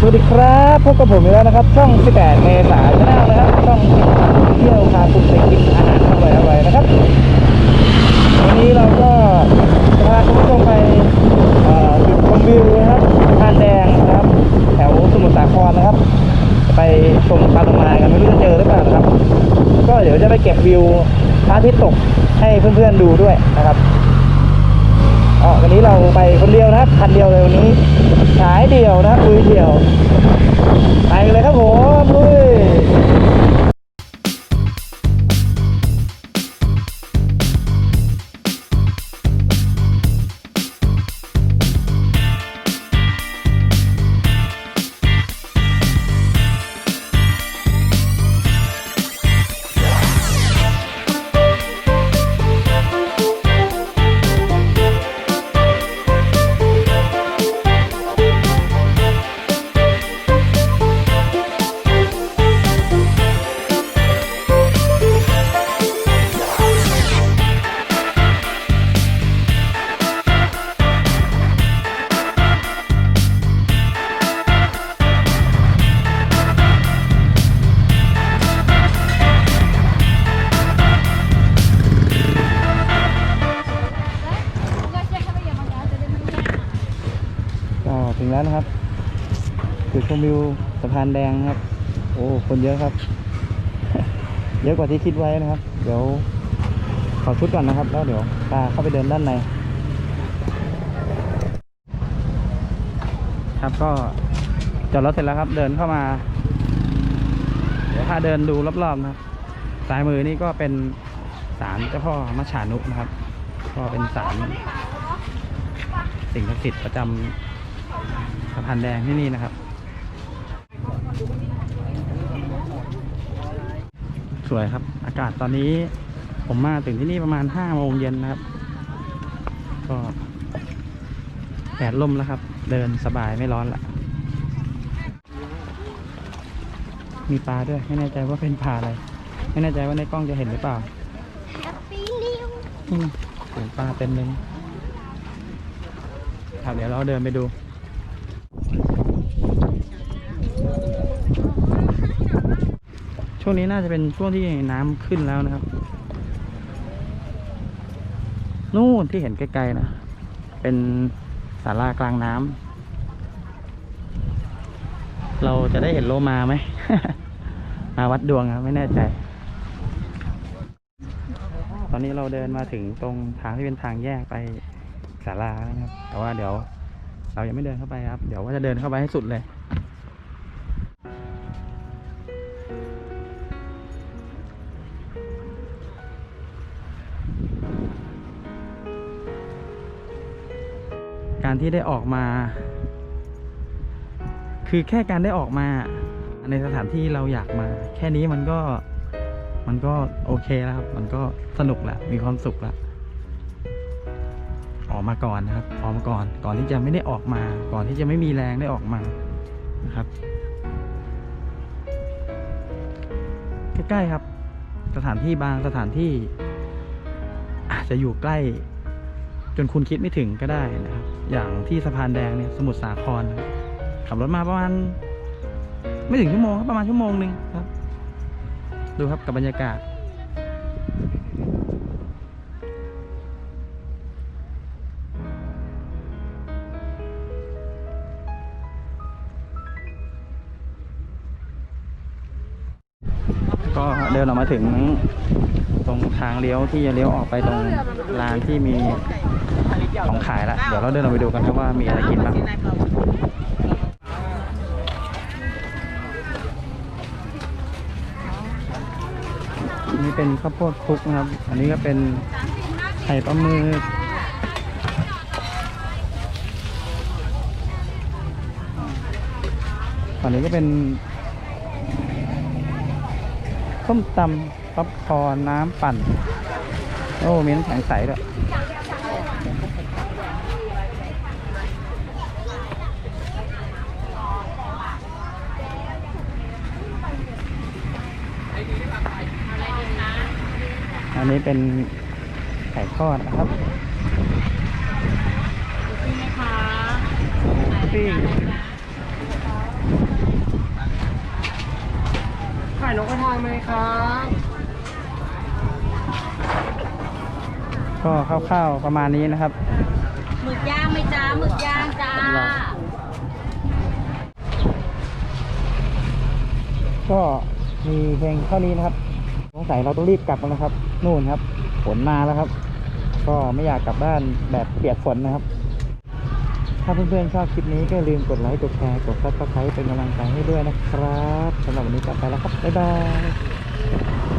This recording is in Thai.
สวัสดีครับพบกับผมอีกแล้วนะครับ ช่อง 18 เมษายนนะครับช่องเที่ยวพาคุณไปกินอาหารอร่อยอร่อยนะครับ วันนี้เราก็จะพาคุณผู้ชมไป วันนี้เราไปคนเดียวนะคันเดียวเลยวันนี้สายเดียวนะคุยเดียว ไปเลยครับผมลุย ถึงแล้วนะครับจุดชมวิวสะพานแดงครับ โอ้ คนเยอะครับ เยอะกว่าที่คิดไว้นะครับ เดี๋ยวขอชุดก่อนนะครับ แล้วเดี๋ยวพาเข้าไปเดินด้านใน ครับก็จอดรถเสร็จแล้วครับ เดินเข้ามา เดี๋ยวพาเดินดูรอบๆนะครับซ้ายมือนี่ก็เป็นศาลเจ้าพ่อมัชฉานุนะครับ ก็เป็นศาลสิ่งศักดิ์สิทธิ์ประจำ สะพานแดงที่นี่นะครับ สวยครับ อากาศตอนนี้ผมมาถึงที่นี่ประมาณห้าโมงเย็นนะครับ ก็แดดล่มแล้วครับ เดินสบายไม่ร้อนละมีปลาด้วย ไม่แน่ใจว่าเป็นปลาอะไร ไม่แน่ใจว่าในกล้องจะเห็นหรือเปล่าปีลิวอืมเห็นปลาเต็มเลยครับเดี๋ยวเราเดินไปดู ช่วงนี้น่าจะเป็นช่วงที่น้ำขึ้นแล้วนะครับ นู่นที่เห็นไกลๆนะ เป็นศาลากลางน้ำ เราจะได้เห็นโลมาไหม มาวัดดวงครับไม่แน่ใจ ตอนนี้เราเดินมาถึงตรงทางที่เป็นทางแยกไปศาลาแล้วนะครับ แต่ว่าเดี๋ยว เรายังไม่เดินเข้าไปครับ เดี๋ยวว่าจะเดินเข้าไปให้สุดเลย การที่ได้ออกมา คือแค่การได้ออกมา ในสถานที่เราอยากมา แค่นี้มันก็มันก็โอเคแล้วครับ มันก็สนุกแหละมีความสุขละออกมาก่อนนะครับ ออกมาก่อน ก่อนที่จะไม่ได้ออกมา ก่อนที่จะไม่มีแรงได้ออกมานะครับ ใกล้ๆครับ สถานที่บางสถานที่ อาจจะอยู่ใกล้ จนคุณคิดไม่ถึงก็ได้นะครับ อย่างที่สะพานแดงเนี่ยสมุทรสาครขับรถมาประมาณ ไม่ถึงชั่วโมงครับประมาณชั่วโมงหนึ่งครับ ดูครับกับบรรยากาศ ก็เดินออกมาถึงตรงทางเลี้ยวที่จะเลี้ยวออกไปตรงร้านที่มีของขายแล้วเดี๋ยวเราเดินออกไปดูกันครับว่ามีอะไรกินบ้างนนี้เป็นข้าวโพดคลุกนะครับ อันนี้ก็เป็นไข่ปลาหมึกอันนี้ก็เป็น ส้มตำป๊อปคอร์นน้ำปั่น โอ้มีน้ำแข็งใสด้วยอันนี้เป็นไข่ทอดนะครับปิ้ง ข่นกกระทา ไหมครับก็คร่าวๆประมาณนี้นะครับหมึกย่างไหมจ้าหมึกย่างจ้าก็มีเพียงเท่านี้นะครับสงสัยเราต้องรีบกลับกันนะครับ นู่นครับฝนมาแล้วครับ ก็ไม่อยากกลับบ้านแบบเปียกฝนนะครับ ถ้าเพื่อนๆชอบคลิปนี้ก็อย่าลืมกดไลค์กดแชร์กดซับสไครต์เป็นกำลังใจให้ด้วยนะครับสำหรับวันนี้กลับไปแล้วครับบ๊ายบาย